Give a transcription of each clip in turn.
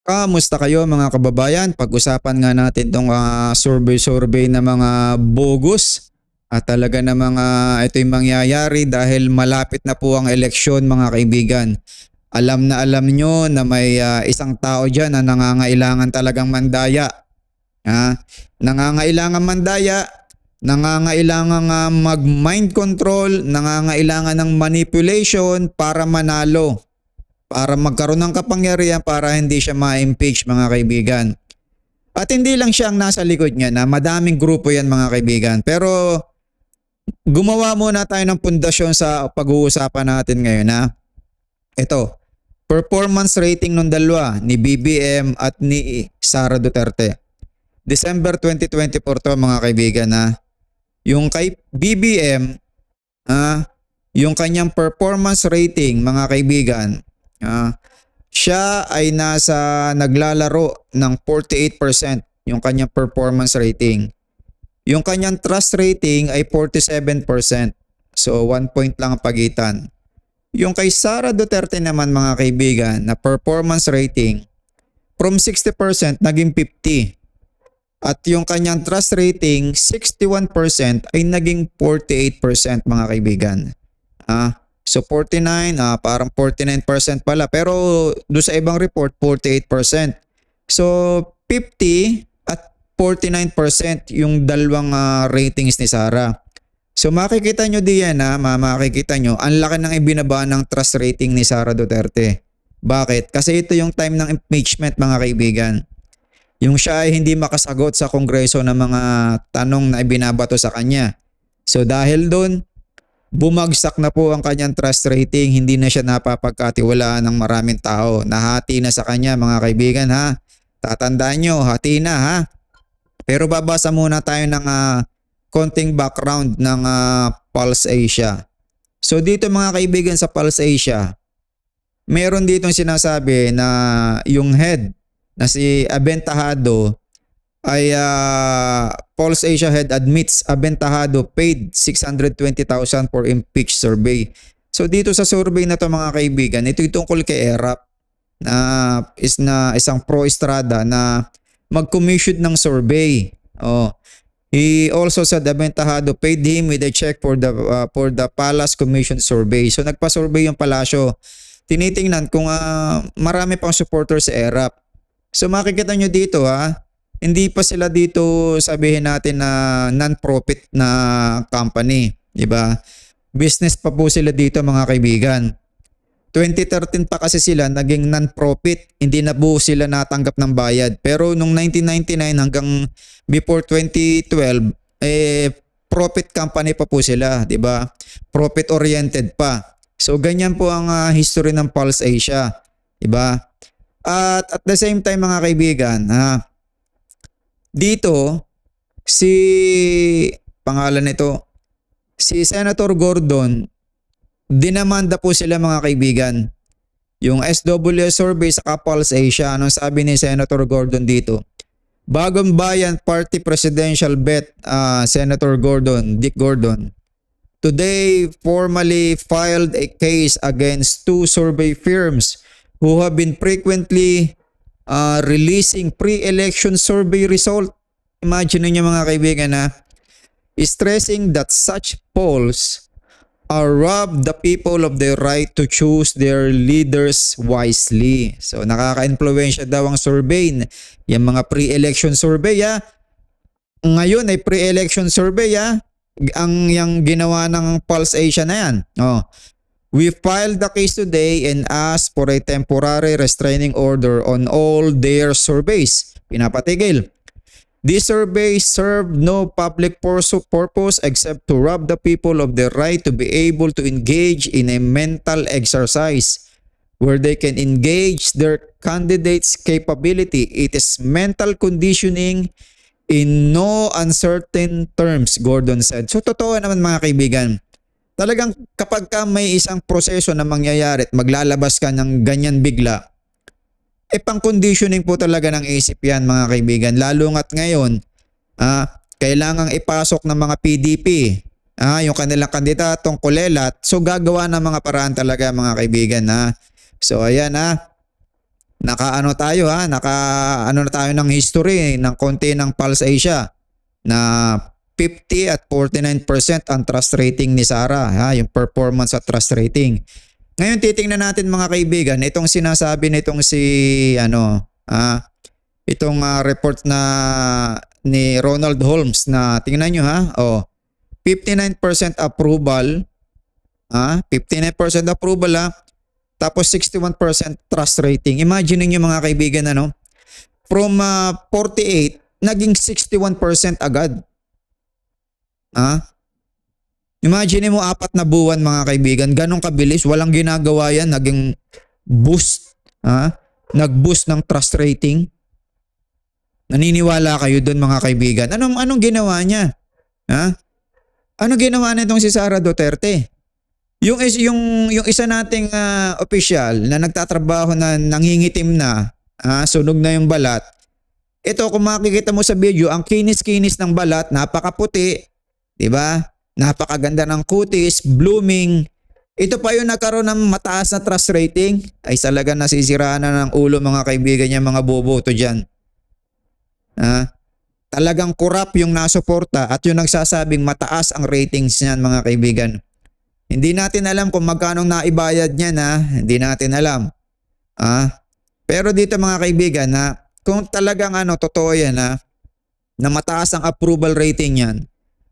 Kamusta kayo mga kababayan? Pag-usapan nga natin itong survey-survey na mga bogus at talaga na mga ito'y mangyayari dahil malapit na po ang eleksyon mga kaibigan. Alam na alam nyo na may ah, isang tao dyan na nangangailangan talagang mandaya. Ha? Nangangailangan mandaya, nangangailangan nga mag-mind control, nangangailangan ng manipulation para manalo para magkaroon ng kapangyarihan para hindi siya ma-impeach mga kaibigan. At hindi lang siya ang nasa likod niya na madaming grupo yan mga kaibigan. Pero gumawa muna tayo ng pundasyon sa pag-uusapan natin ngayon na ito, performance rating ng dalawa ni BBM at ni Sara Duterte. December 2024 to mga kaibigan na yung kay BBM, ah, yung kanyang performance rating mga kaibigan, Ah, siya ay nasa naglalaro ng 48% yung kanyang performance rating. Yung kanyang trust rating ay 47%. So 1 point lang ang pagitan. Yung kay Sara Duterte naman mga kaibigan na performance rating from 60% naging 50. At yung kanyang trust rating 61% ay naging 48% mga kaibigan. Ah, So 49, ah, parang 49% pala. Pero do sa ibang report, 48%. So 50 at 49% yung dalawang ah, ratings ni Sara. So makikita nyo diyan na, makikita nyo, ang laki ng ibinaba ng trust rating ni Sara Duterte. Bakit? Kasi ito yung time ng impeachment mga kaibigan. Yung siya ay hindi makasagot sa kongreso ng mga tanong na ibinabato sa kanya. So dahil doon, bumagsak na po ang kanyang trust rating. Hindi na siya napapagkatiwalaan ng maraming tao. Nahati na sa kanya mga kaibigan ha. Tatandaan nyo, hati na ha. Pero babasa muna tayo ng uh, konting background ng uh, Pulse Asia. So dito mga kaibigan sa Pulse Asia, meron ditong sinasabi na yung head na si Aventahado ay uh, Pulse Asia Head admits Aventahado paid 620,000 for impeach survey. So dito sa survey na to mga kaibigan, ito yung tungkol kay ERAP na is na isang pro estrada na mag-commission ng survey. Oh. He also said Aventahado paid him with a check for the uh, for the Palace Commission survey. So nagpa-survey yung palasyo. Tinitingnan kung uh, marami pang supporters sa ERAP. So makikita nyo dito ha, hindi pa sila dito sabihin natin na non-profit na company, 'di ba? Business pa po sila dito mga kaibigan. 2013 pa kasi sila naging non-profit, hindi na po sila natanggap ng bayad. Pero nung 1999 hanggang before 2012 eh profit company pa po sila, 'di ba? Profit oriented pa. So ganyan po ang uh, history ng Pulse Asia, 'di ba? At at the same time mga kaibigan, ha, dito, si pangalan nito, si Senator Gordon, dinamanda po sila mga kaibigan. Yung SWS survey sa Pulse Asia, anong sabi ni Senator Gordon dito? Bagong Bayan Party Presidential Bet, uh, Senator Gordon, Dick Gordon, today formally filed a case against two survey firms who have been frequently uh, releasing pre-election survey result. Imagine niyo mga kaibigan na stressing that such polls are rob the people of their right to choose their leaders wisely. So nakaka-influensya daw ang survey, yung mga pre-election survey ya. Ngayon ay pre-election survey ya. Ang yung ginawa ng Pulse Asia na yan. Oh. We filed the case today and asked for a temporary restraining order on all their surveys. Pinapatigil. These surveys serve no public purpose except to rob the people of their right to be able to engage in a mental exercise where they can engage their candidates' capability. It is mental conditioning in no uncertain terms, Gordon said. So totoo naman mga kaibigan Talagang kapag ka may isang proseso na mangyayari at maglalabas ka ng ganyan bigla, eh pang conditioning po talaga ng isip yan mga kaibigan. Lalo ngat ngayon, ah, kailangang ipasok ng mga PDP ah, yung kanilang kandidatong kulelat. So gagawa ng mga paraan talaga mga kaibigan. Ha? So ayan ha. naka ano tayo ha, naka ano na tayo ng history ng konti ng Pulse Asia na 50 at 49% ang trust rating ni Sarah, ha, yung performance at trust rating. Ngayon titingnan natin mga kaibigan, itong sinasabi nitong si ano, ah, itong ah, report na ni Ronald Holmes na tingnan nyo ha, oh, 59% approval, ah, 59% approval ha, tapos 61% trust rating. Imagine niyo mga kaibigan ano, from ah, 48 naging 61% agad. Ha? Imagine mo apat na buwan mga kaibigan, ganong kabilis, walang ginagawa yan, naging boost, ha? Nag-boost ng trust rating. Naniniwala kayo doon mga kaibigan. Anong anong ginawa niya? Ha? Ano ginawa nitong si Sara Duterte? Yung is yung yung isa nating ah, opisyal na nagtatrabaho na nangingitim na, ah, sunog na yung balat. Ito kung makikita mo sa video, ang kinis-kinis ng balat, napakaputi, 'di ba? Napakaganda ng kutis, blooming. Ito pa yung nagkaroon ng mataas na trust rating. Ay talaga nasisiraan na ng ulo mga kaibigan niya, mga boboto diyan. Ah, talagang kurap yung nasuporta at yung nagsasabing mataas ang ratings niyan mga kaibigan. Hindi natin alam kung magkano naibayad niya na, hindi natin alam. Ah, pero dito mga kaibigan na kung talagang ano totoo yan na na mataas ang approval rating niyan.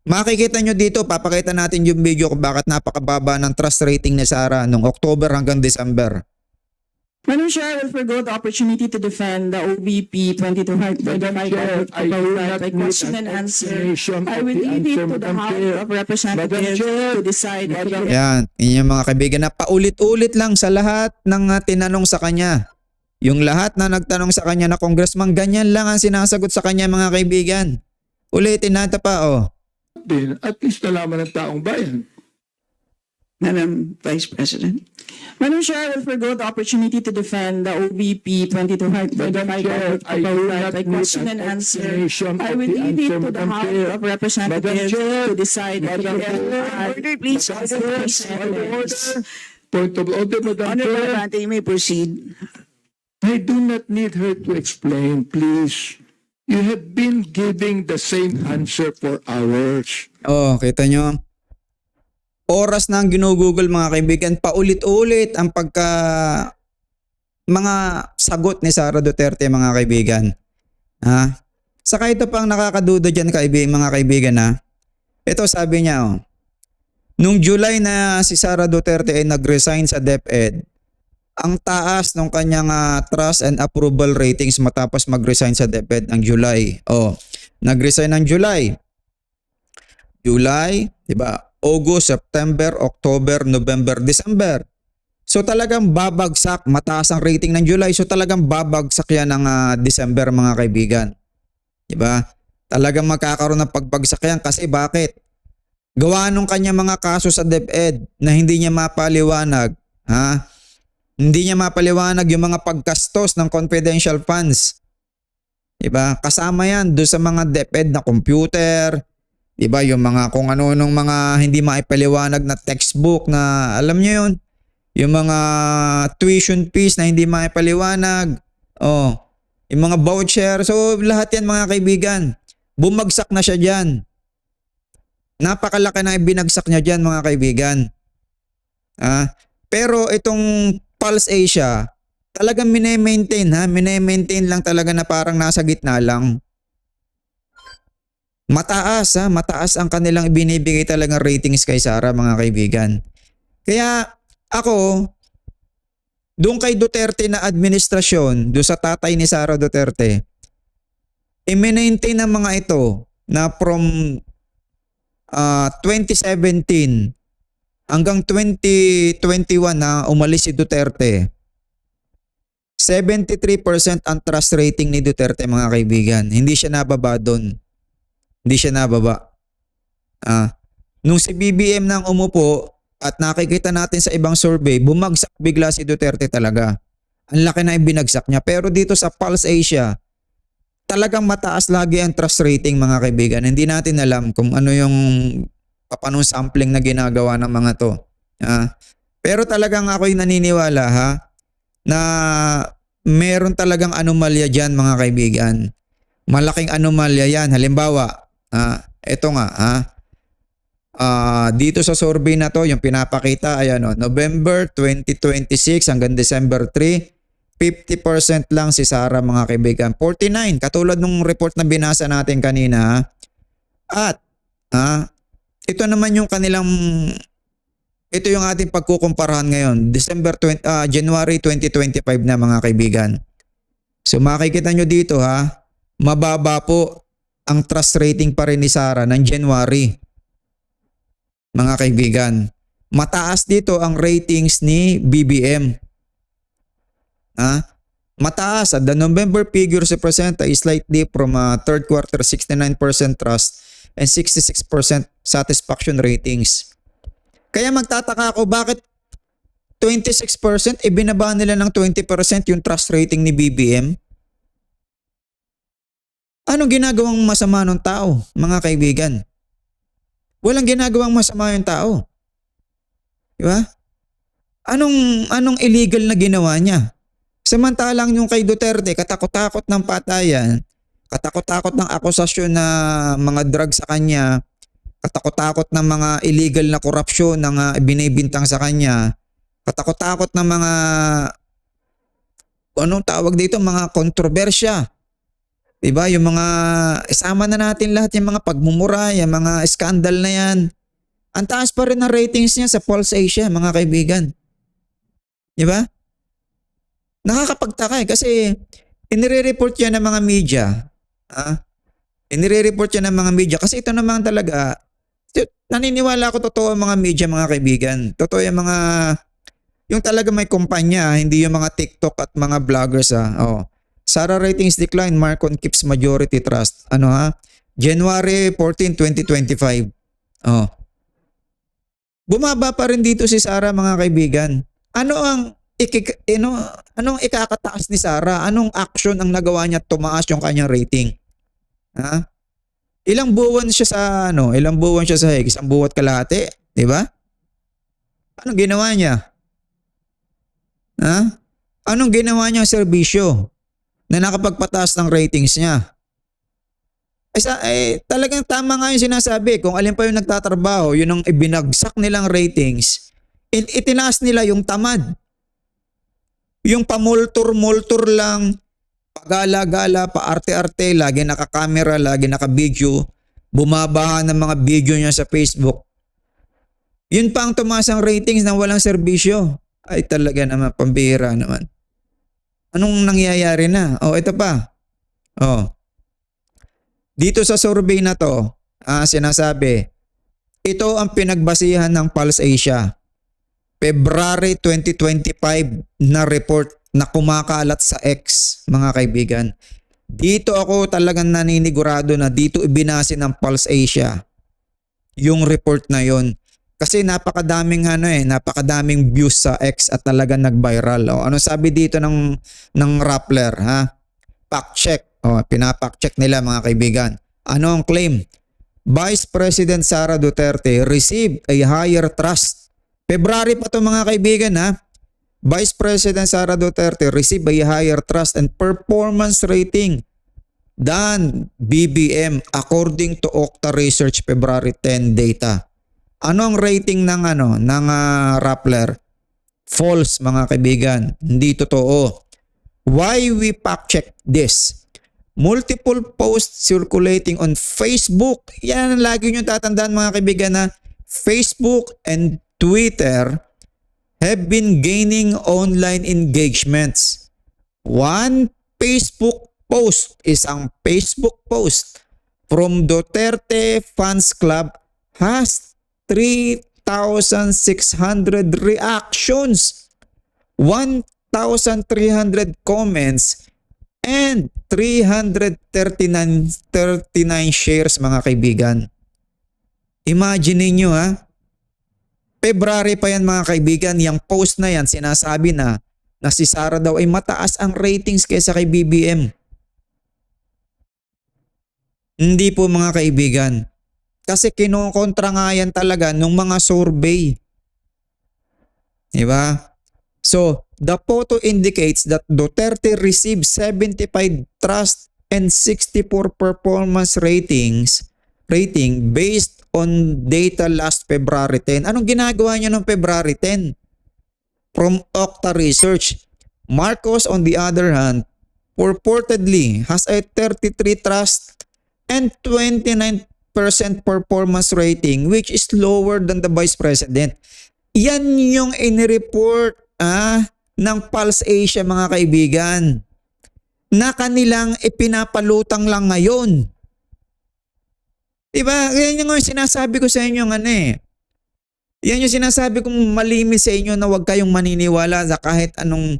Makikita nyo dito, papakita natin yung video kung bakit napakababa ng trust rating ni Sarah nung October hanggang December. Madam Chair, I will forgo the opportunity to defend the OVP 2200 for the Madam Chair, I do not by question an and answer. I will leave it to the House of Representatives to decide. Yan, yun yung mga kaibigan na paulit-ulit lang sa lahat ng uh, tinanong sa kanya. Yung lahat na nagtanong sa kanya na congressman, ganyan lang ang sinasagot sa kanya mga kaibigan. Ulitin natin pa oh. Din, at least nalaman ng taong bayan. Madam Vice President. Madam Chair, I will forgo the opportunity to defend the OVP 2200 for the Madam Chair, I do not by question and answer. I will leave it to the House of Representatives to decide. Madam Chair. Order, please. Point of order. Point of order, Madam Honorable Chair. Abante, you may proceed. I do not need her to explain, please. You have been giving the same answer for hours. Oh, kita nyo? Oras na ang ginugugol mga kaibigan, paulit-ulit ang pagka mga sagot ni Sara Duterte mga kaibigan. Ha? Saka ito pang nakakaduda dyan kaibigan, mga kaibigan ha. Ito sabi niya oh. Nung July na si Sara Duterte ay nag-resign sa DepEd, ang taas ng kanyang ah, trust and approval ratings matapos mag-resign sa DepEd ng July. Oh, nag-resign ng July. July, 'di ba? August, September, October, November, December. So talagang babagsak, mataas ang rating ng July. So talagang babagsak yan ng ah, December mga kaibigan. 'Di ba? Talagang magkakaroon ng pagbagsak yan kasi bakit? Gawa nung kanya mga kaso sa DepEd na hindi niya mapaliwanag, ha? Hindi niya mapaliwanag yung mga pagkastos ng confidential funds. 'Di ba? Kasama 'yan do sa mga DepEd na computer, 'di ba? Yung mga kung ano nung mga hindi maipaliwanag na textbook na alam niyo 'yon. Yung mga tuition fees na hindi maipaliwanag. Oh, yung mga voucher. So lahat 'yan mga kaibigan. Bumagsak na siya diyan. Napakalaki na ibinagsak niya diyan mga kaibigan. Ah, pero itong Pulse Asia, talagang mine-maintain ha, mine-maintain lang talaga na parang nasa gitna lang. Mataas ha, mataas ang kanilang ibinibigay talagang ratings kay Sara mga kaibigan. Kaya ako, doon kay Duterte na administrasyon, doon sa tatay ni Sara Duterte, i-maintain ng mga ito na from ah, 2017 hanggang 2021 na umalis si Duterte, 73% ang trust rating ni Duterte mga kaibigan. Hindi siya nababa doon. Hindi siya nababa. Ah, nung si BBM nang umupo at nakikita natin sa ibang survey, bumagsak bigla si Duterte talaga. Ang laki na ibinagsak niya. Pero dito sa Pulse Asia, talagang mataas lagi ang trust rating mga kaibigan. Hindi natin alam kung ano yung papanong sampling na ginagawa ng mga to. Ah, pero talagang ako'y naniniwala ha na meron talagang anomalya dyan mga kaibigan. Malaking anomalya yan. Halimbawa, ah, eto nga, ha? Ah, dito sa survey na to, yung pinapakita, ayan o, November 2026 hanggang December 3, 50% lang si Sarah mga kaibigan. 49, katulad nung report na binasa natin kanina. ha? At, ah, ito naman yung kanilang ito yung ating pagkukumparahan ngayon. December 20, ah, January 2025 na mga kaibigan. So makikita nyo dito ha, mababa po ang trust rating pa rin ni Sarah ng January. Mga kaibigan. Mataas dito ang ratings ni BBM. Ha? Mataas. The November figures represent a slight dip from uh, third quarter 69% trust and 66% satisfaction ratings. Kaya magtataka ako bakit 26% ibinaba nila ng 20% yung trust rating ni BBM? Anong ginagawang masama ng tao, mga kaibigan? Walang ginagawang masama yung tao. Di ba? Anong, anong illegal na ginawa niya? Samantalang yung kay Duterte, katakot-takot ng patayan, katakot-takot ng akusasyon na mga drug sa kanya, katakot-takot ng mga illegal na korupsyon na nga binibintang sa kanya, katakot-takot ng mga anong tawag dito, mga kontrobersya. 'Di ba? Yung mga isama na natin lahat yung mga pagmumura, yung mga scandal na 'yan. Ang taas pa rin ng ratings niya sa Pulse Asia, mga kaibigan. 'Di ba? Nakakapagtaka eh kasi inire-report yan ng mga media. Ah, inire-report yan ng mga media kasi ito naman talaga naniniwala ako totoo ang mga media mga kaibigan. Totoo yung mga yung talaga may kumpanya, hindi yung mga TikTok at mga vloggers ah. Oh. Sara ratings decline, Marcon keeps majority trust. Ano ha? January 14, 2025. Oh. Bumaba pa rin dito si Sara mga kaibigan. Ano ang ikik, ano, anong ikakataas ni Sara? Anong action ang nagawa niya tumaas yung kanyang rating? Ha? Ilang buwan siya sa ano, ilang buwan siya sa hig, isang buwat kalahati, 'di ba? Anong ginawa niya? Ha? Anong ginawa niya serbisyo na nakapagpataas ng ratings niya? Eh, sa, eh, talagang tama nga yung sinasabi. Kung alin pa yung nagtatrabaho, yun ang ibinagsak nilang ratings, it- itinaas nila yung tamad. Yung pamultur-multur lang, pagala-gala, paarte-arte, lagi nakakamera, lagi nakabideo, bumaba ng mga video niya sa Facebook. Yun pa ang tumaas ang ratings ng walang serbisyo. Ay talaga naman, pambihira naman. Anong nangyayari na? Oh, ito pa. Oh. Dito sa survey na to, ah, sinasabi, ito ang pinagbasihan ng Pulse Asia. February 2025 na report na kumakalat sa X, mga kaibigan. Dito ako talagang naninigurado na dito ibinase ng Pulse Asia yung report na yon. Kasi napakadaming ano eh, napakadaming views sa X at talagang nag-viral. O, ano sabi dito ng ng Rappler, ha? Fact check. O, pinapact check nila mga kaibigan. Ano ang claim? Vice President Sara Duterte received a higher trust. February pa to mga kaibigan ha. Vice President Sara Duterte received a higher trust and performance rating than BBM according to Okta Research February 10 data. Ano ang rating ng ano ng ah, Rappler? False mga kaibigan, hindi totoo. Why we fact check this? Multiple posts circulating on Facebook. Yan ang lagi nyo tatandaan mga kaibigan na Facebook and Twitter have been gaining online engagements. One Facebook post, isang Facebook post from Duterte Fans Club has 3,600 reactions, 1,300 comments, and 339 39 shares mga kaibigan. Imagine niyo ha, February pa yan mga kaibigan, yung post na yan sinasabi na na si Sara daw ay mataas ang ratings kaysa kay BBM. Hindi po mga kaibigan. Kasi kinukontra nga yan talaga nung mga survey. Di ba? So, the photo indicates that Duterte received 75 trust and 64 performance ratings rating based on data last February 10. Anong ginagawa niya noong February 10? From Okta Research, Marcos on the other hand purportedly has a 33 trust and 29% performance rating which is lower than the Vice President. Yan yung inireport ah, ng Pulse Asia mga kaibigan na kanilang ipinapalutang lang ngayon. Diba? Yan yung sinasabi ko sa inyo ng ano eh. Yan yung sinasabi kong malimis sa inyo na huwag kayong maniniwala sa kahit anong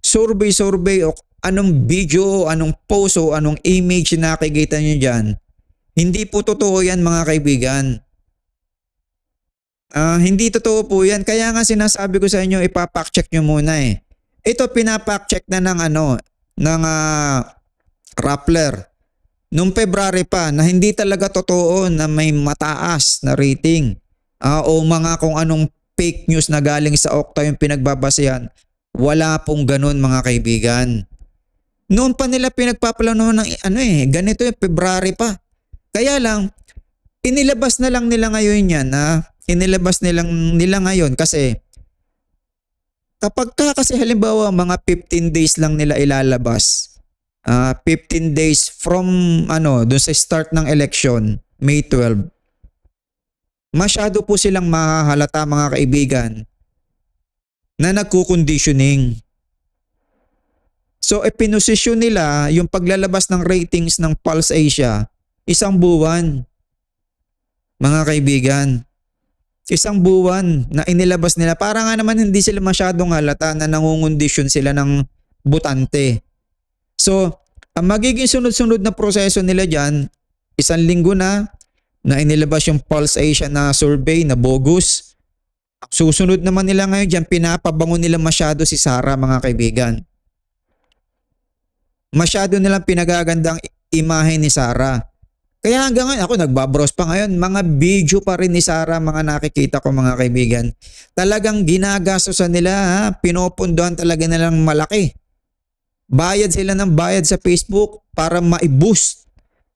survey-survey o anong video, o anong post o anong image na nakikita nyo dyan. Hindi po totoo yan mga kaibigan. Ah, hindi totoo po yan. Kaya nga sinasabi ko sa inyo, ipapack check nyo muna eh. Ito pinapack check na ng ano, ng ah, Rappler. Nung February pa na hindi talaga totoo na may mataas na rating. Ah, o mga kung anong fake news na galing sa Okta yung pinagbabasehan. Wala pong ganun mga kaibigan. Noon pa nila pinagpaplano ng ano eh, ganito eh, February pa. Kaya lang, inilabas na lang nila ngayon yan na inilabas nilang nila ngayon kasi kapag ka kasi halimbawa mga 15 days lang nila ilalabas ah 15 days from ano doon sa start ng election May 12 masyado po silang mahahalata mga kaibigan na nagko-conditioning So ipinosisyon nila yung paglalabas ng ratings ng Pulse Asia isang buwan mga kaibigan isang buwan na inilabas nila. Para nga naman hindi sila masyadong halata na nangungondisyon sila ng butante. So, ang magiging sunod-sunod na proseso nila dyan, isang linggo na, na inilabas yung Pulse Asia na survey na bogus. Susunod naman nila ngayon dyan, pinapabango nila masyado si Sara mga kaibigan. Masyado nilang pinagagandang imahe ni Sara. Kaya hanggang ngayon, ako nagbabrowse pa ngayon, mga video pa rin ni Sarah, mga nakikita ko mga kaibigan. Talagang ginagastosan nila, ha? pinopundohan talaga nilang malaki. Bayad sila ng bayad sa Facebook para ma-boost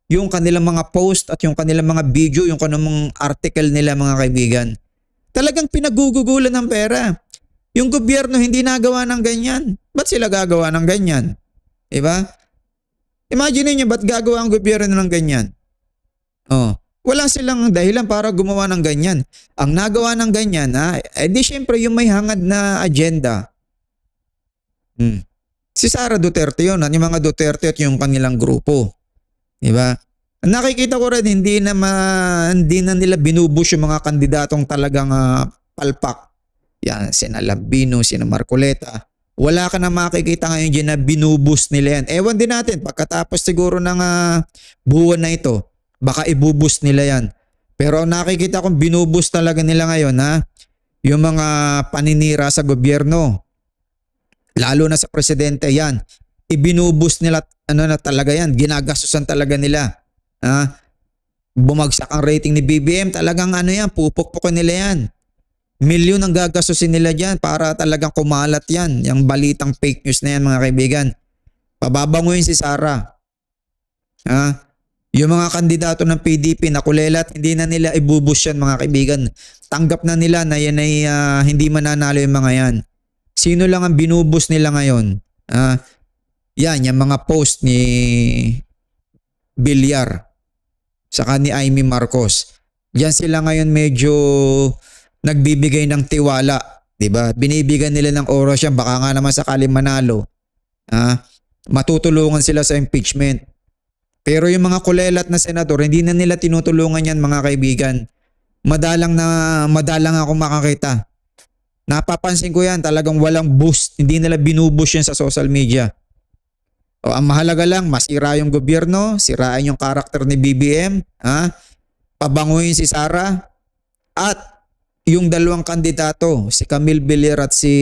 yung kanilang mga post at yung kanilang mga video, yung kanilang article nila mga kaibigan. Talagang pinagugugulan ng pera. Yung gobyerno hindi nagawa ng ganyan. Ba't sila gagawa ng ganyan? Diba? Imagine niyo ba't gagawa ang gobyerno ng ganyan? Oh, wala silang dahilan para gumawa ng ganyan. Ang nagawa ng ganyan, ha, eh di syempre yung may hangad na agenda. Hmm. Si Sara Duterte yun, yung mga Duterte at yung kanilang grupo. Di ba? Nakikita ko rin, hindi na, ma, hindi na nila binubush yung mga kandidatong talagang ah, palpak. Yan, sina Lambino, sina Marcoleta. Wala ka na makikita ngayon dyan na binubus nila yan. Ewan din natin, pagkatapos siguro ng ah, buwan na ito, baka ibubus nila yan. Pero nakikita kong binubus talaga nila ngayon ha, yung mga paninira sa gobyerno, lalo na sa presidente yan, ibinubus nila ano na talaga yan, ginagastusan talaga nila. Ha? Bumagsak ang rating ni BBM, talagang ano yan, pupukpukin nila yan. Milyon ang gagastusin nila dyan para talagang kumalat yan, yung balitang fake news na yan mga kaibigan. Pababanguin si Sara. Ha? Yung mga kandidato ng PDP na kulelat, hindi na nila ibubus yan mga kaibigan. Tanggap na nila na yan ay ah, hindi mananalo yung mga yan. Sino lang ang binubus nila ngayon? Ah, yan, yung mga post ni Bilyar saka ni Amy Marcos. Yan sila ngayon medyo nagbibigay ng tiwala. 'di ba? Binibigyan nila ng oras yan. Baka nga naman sakali manalo. Ah, matutulungan sila sa impeachment. Pero yung mga kulelat na senador, hindi na nila tinutulungan yan mga kaibigan. Madalang na madalang ako makakita. Napapansin ko yan, talagang walang boost. Hindi nila binuboost yan sa social media. O ang mahalaga lang, masira yung gobyerno, sirain yung karakter ni BBM, ha? pabanguin si Sara, at yung dalawang kandidato, si Camille Villar at si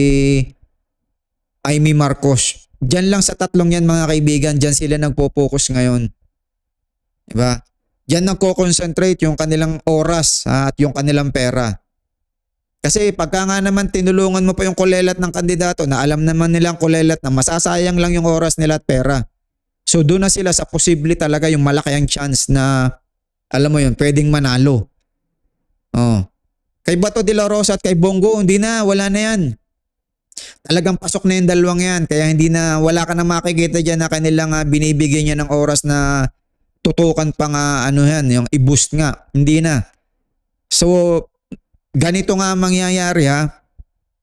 Amy Marcos. Diyan lang sa tatlong yan mga kaibigan, diyan sila nagpo-focus ngayon. Diba? Diyan nagko-concentrate yung kanilang oras ha, at yung kanilang pera. Kasi pagka nga naman tinulungan mo pa yung kulelat ng kandidato na alam naman nilang kulelat na masasayang lang yung oras nila at pera. So doon na sila sa posible talaga yung malaki ang chance na alam mo yun, pwedeng manalo. Oh. Kay Bato de la Rosa at kay Bongo, hindi na, wala na yan. Talagang pasok na yung dalawang yan. Kaya hindi na, wala ka na makikita dyan na kanilang ah, binibigyan niya ng oras na tutukan pa nga ano yan, yung i-boost nga. Hindi na. So, ganito nga ang mangyayari ha.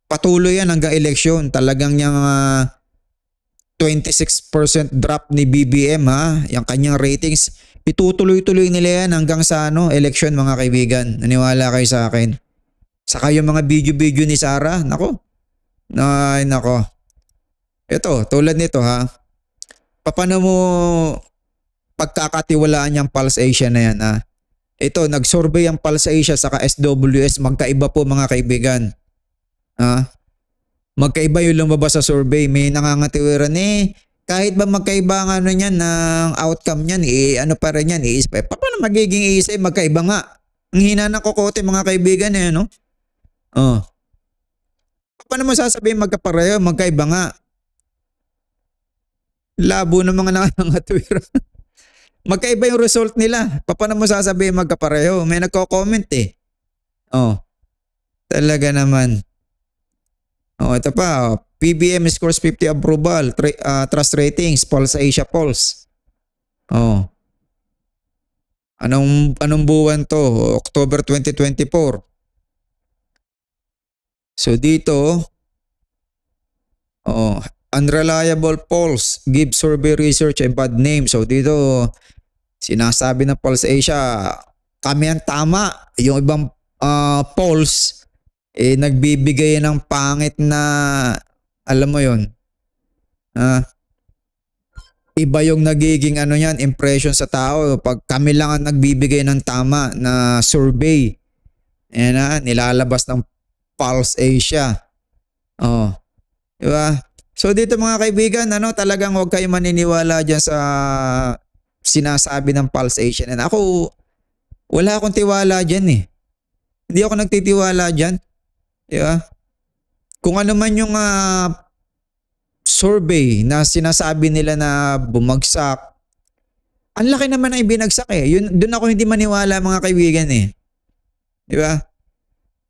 Patuloy yan hanggang eleksyon. Talagang yung ah, 26% drop ni BBM ha, yung kanyang ratings, itutuloy-tuloy nila yan hanggang sa ano, election mga kaibigan. Naniwala kayo sa akin. Saka yung mga video-video ni Sarah, nako. Ay, nako. Ito, tulad nito ha. Paano mo pagkakatiwalaan yung Pulse Asia na yan ha? Ito, nag-survey ang Pulse Asia saka SWS, magkaiba po mga kaibigan. Ha? Magkaiba yung lumabas sa survey. May nangangatiwiran eh, kahit ba magkaiba ang ano niyan ng outcome niyan, eh, ano pa rin yan, eh, pa- paano magiging isa, magkaiba nga. Ang hina ng kokote mga kaibigan eh, no? Oh. Paano mo sasabihin magkapareho, magkaiba nga? Labo ng mga nangangatiwiran. Magkaiba yung result nila. Paano mo sasabihin magkapareho? May nagko-comment eh. Oh. Talaga naman. Oh, ito pa. Oh. PBM scores 50 approval. Tra- ah, trust ratings. Pulse Asia Pulse. Oh. Anong anong buwan to? October 2024. So dito oh, unreliable polls give survey research a bad name. So dito sinasabi ng Pulse Asia kami ang tama. Yung ibang ah, polls eh nagbibigay ng pangit na alam mo yon ah iba yung nagiging ano yan impression sa tao pag kami lang ang nagbibigay ng tama na survey yan na nilalabas ng Pulse Asia oh di ba so dito mga kaibigan ano talagang huwag kayo maniniwala diyan sa sinasabi ng Pulse Asia and ako wala akong tiwala diyan eh hindi ako nagtitiwala diyan Di ba? Kung ano man yung ah, survey na sinasabi nila na bumagsak, ang laki naman ang ibinagsak eh. Yun, doon ako hindi maniwala mga kaibigan eh. Di ba?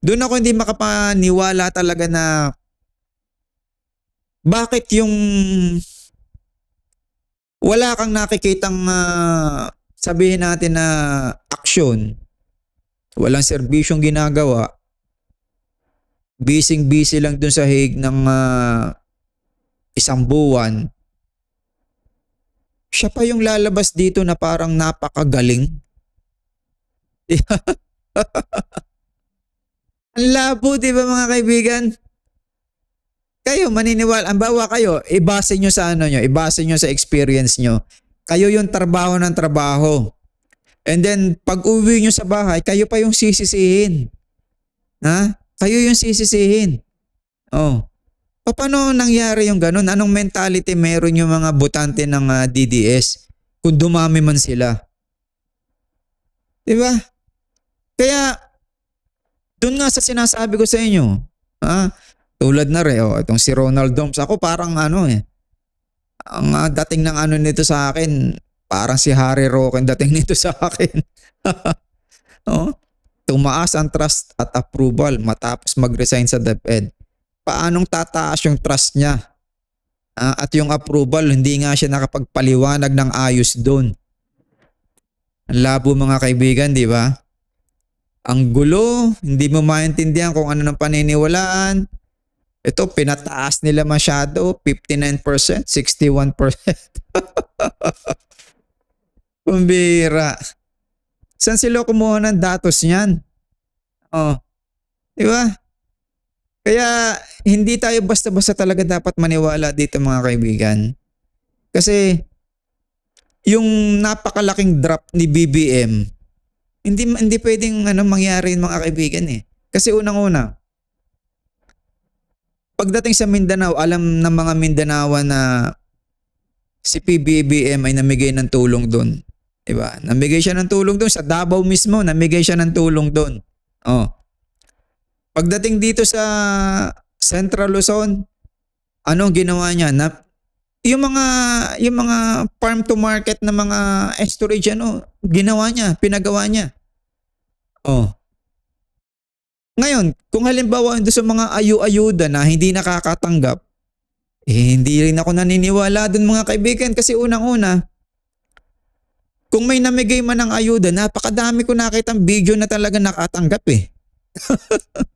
Doon ako hindi makapaniwala talaga na bakit yung wala kang nakikitang ah, sabihin natin na action, walang serbisyong ginagawa, busy-busy lang dun sa hig ng ah, isang buwan, siya pa yung lalabas dito na parang napakagaling. Ang labo, di ba mga kaibigan? Kayo, maniniwala, ang bawa kayo, ibase nyo sa ano nyo, ibase nyo sa experience nyo. Kayo yung trabaho ng trabaho. And then, pag uwi nyo sa bahay, kayo pa yung sisisihin. Ha? Kayo yung sisisihin. Oh. Pa- Paano nangyari yung ganun? Anong mentality meron yung mga botante ng ah, DDS kung dumami man sila? Di ba? Kaya, doon nga sa sinasabi ko sa inyo, ah, tulad na rin, oh, itong si Ronald Doms, ako parang ano eh, ang ah, dating ng ano nito sa akin, parang si Harry Roque dating nito sa akin. oh, tumaas ang trust at approval matapos mag-resign sa DepEd. Paanong tataas yung trust niya? Ah, at yung approval, hindi nga siya nakapagpaliwanag ng ayos doon. Ang labo mga kaibigan, di ba? Ang gulo, hindi mo maintindihan kung ano ng paniniwalaan. Ito, pinataas nila masyado, 59%, 61%. Kumbira. Saan sila kumuha ng datos niyan? Oh. Di ba? Kaya hindi tayo basta-basta talaga dapat maniwala dito mga kaibigan. Kasi yung napakalaking drop ni BBM, hindi hindi pwedeng ano mangyari mga kaibigan eh. Kasi unang-una, pagdating sa Mindanao, alam ng mga Mindanawa na si PBBM ay namigay ng tulong doon. Diba? Namigay siya ng tulong doon sa Davao mismo, namigay siya ng tulong doon. Oh. Pagdating dito sa Central Luzon, ano ang ginawa niya? Na, yung mga yung mga farm to market na mga storage ano, ginawa niya, pinagawa niya. Oh. Ngayon, kung halimbawa doon sa mga ayu-ayuda na hindi nakakatanggap, eh, hindi rin ako naniniwala doon mga kaibigan kasi unang-una, kung may namigay man ng ayuda, napakadami ko nakita video na talaga nakatanggap eh.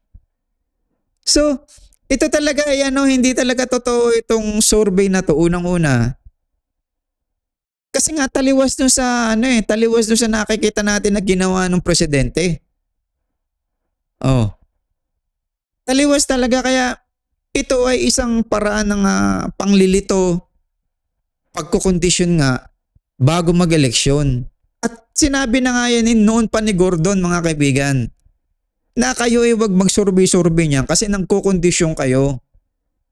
so, ito talaga ay ano, hindi talaga totoo itong survey na to unang-una. Kasi nga taliwas dun sa ano eh, taliwas dun sa nakikita natin na ginawa ng presidente. Oh. Taliwas talaga kaya ito ay isang paraan ng ah, panglilito pagkukondisyon nga bago mag-eleksyon. At sinabi na nga yan eh, noon pa ni Gordon mga kaibigan na kayo ay wag mag-survey-survey niyan kasi nagkukondisyon kayo.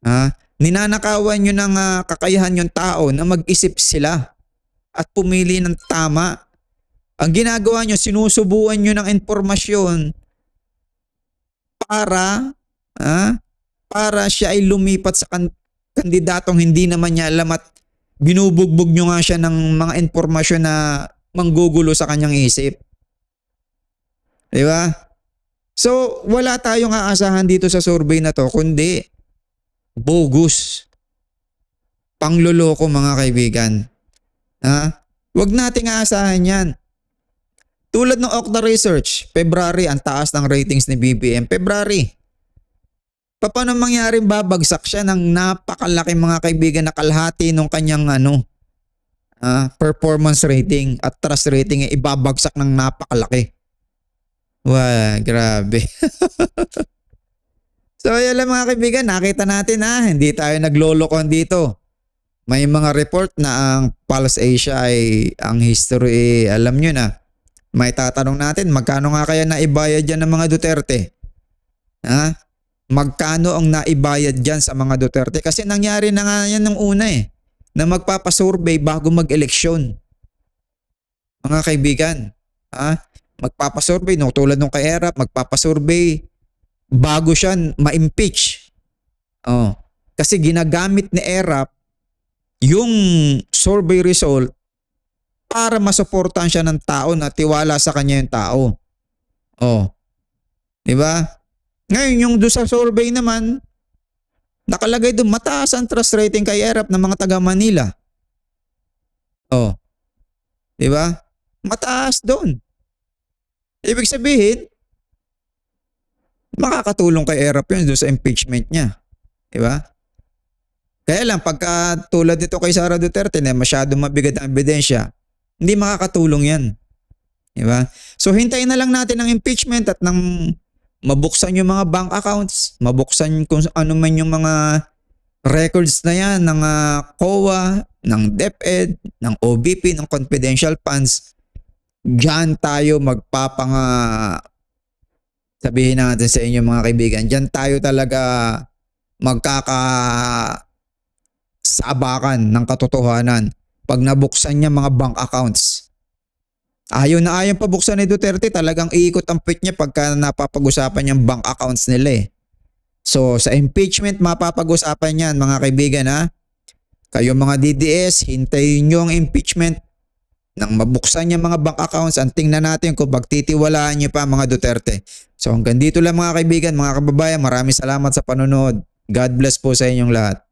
Ha? Ninanakawan nyo ng ah, kakayahan yung tao na mag-isip sila at pumili ng tama. Ang ginagawa nyo, sinusubuan nyo ng informasyon para ha, para siya ay lumipat sa kan- kandidatong hindi naman niya alam at binubugbog nyo nga siya ng mga informasyon na manggugulo sa kanyang isip. Di ba? So, wala tayong aasahan dito sa survey na to, kundi bogus. Pangloloko mga kaibigan. Ha? Huwag nating aasahan yan. Tulad ng Okta Research, February, ang taas ng ratings ni BBM. February. Pa- Paano mangyaring babagsak siya ng napakalaki mga kaibigan na kalahati nung kanyang ano, ah, performance rating at trust rating ay ibabagsak ng napakalaki. Wah, grabe. so yan lang mga kaibigan, nakita natin ha, hindi tayo naglolokon dito. May mga report na ang Pulse Asia ay ang history, alam nyo na. May tatanong natin, magkano nga kaya naibayad dyan ng mga Duterte? Ha? Magkano ang naibayad dyan sa mga Duterte? Kasi nangyari na nga yan nung una eh, na magpapasurvey bago mag-eleksyon. Mga kaibigan, ha? Magpapasurvey, no, tulad nung kay Erap, magpapasurvey bago siya ma-impeach. Oh. Kasi ginagamit ni Erap yung survey result para masuportahan siya ng tao na tiwala sa kanya yung tao. Oh. 'Di ba? Ngayon yung doon sa survey naman nakalagay doon mataas ang trust rating kay Erap ng mga taga Manila. Oh. 'Di ba? Mataas doon. Ibig sabihin makakatulong kay Erap yun doon sa impeachment niya. 'Di ba? Kaya lang pagka tulad nito kay Sara Duterte na masyadong mabigat ang ebidensya, hindi makakatulong yan. Di ba? So hintayin na lang natin ang impeachment at nang mabuksan yung mga bank accounts, mabuksan kung ano man yung mga records na yan ng ah, COA, ng DepEd, ng OBP, ng confidential funds, diyan tayo magpapanga sabihin natin sa inyo mga kaibigan, diyan tayo talaga magkaka sabakan ng katotohanan pag nabuksan niya mga bank accounts. Ayaw na ayaw pabuksan ni Duterte, talagang iikot ang pit niya pagka napapag-usapan yung bank accounts nila eh. So sa impeachment, mapapag-usapan yan mga kaibigan ha. Kayo mga DDS, hintayin nyo ang impeachment nang mabuksan niya mga bank accounts, ang tingnan natin kung pagtitiwalaan niyo pa mga Duterte. So hanggang dito lang mga kaibigan, mga kababayan, maraming salamat sa panonood. God bless po sa inyong lahat.